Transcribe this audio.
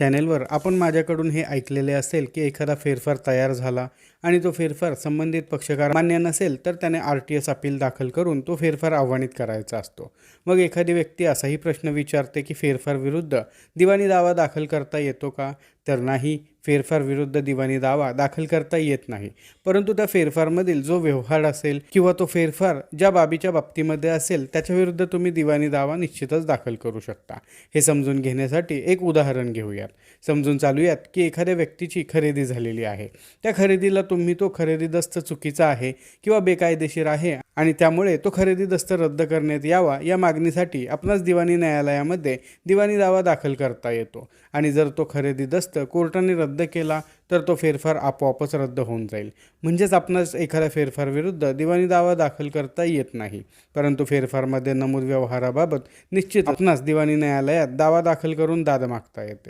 चॅनेलवर आपण माझ्याकडून हे ऐकलेले असेल की एखादा फेरफार तयार झाला आणि तो फेरफार संबंधित पक्षकार मान्य नसेल तर त्याने आर टी एस अपील दाखल करून तो फेरफार आव्हानित करायचा असतो. मग एखादी व्यक्ती असाही प्रश्न विचारते की फेरफार विरुद्ध दिवाणी दावा दाखल करता येतो का? तर नाही. फेरफार विरुद्ध दिवाणी दावा दाखल करता येत नाही. परंतु त्या फेरफारमधील जो व्यवहार असेल किंवा तो फेरफार ज्या बाबीच्या बाबतीमध्ये असेल त्याच्याविरुद्ध तुम्ही दिवाणी दावा निश्चितच दाखल करू शकता. हे समजून घेण्यासाठी एक उदाहरण घेऊयात. समजून चालूयात की एखाद्या व्यक्तीची खरेदी झालेली आहे. त्या खरेदीला तुम्ही तो खरेदी दस्त चुकीचा आहे किंवा बेकायदेशीर आहे आणि त्यामुळे तो खरेदी दस्त रद्द करण्यात यावा या मागणीसाठी आपणास दिवाणी न्यायालयामध्ये दिवाणी दावा दाखल करता येतो. आणि जर तो खरेदी दस्त कोर्टाने रद्द केला तर तो फेरफार आपोआपच रद्द होऊन जाईल. म्हणजेच आपणास एखाद्या फेरफारविरुद्ध दिवाणी दावा दाखल करता येत नाही. परंतु फेरफारमध्ये नमूद व्यवहाराबाबत निश्चित आपणास दिवाणी न्यायालयात दावा दाखल करून दाद मागता येते.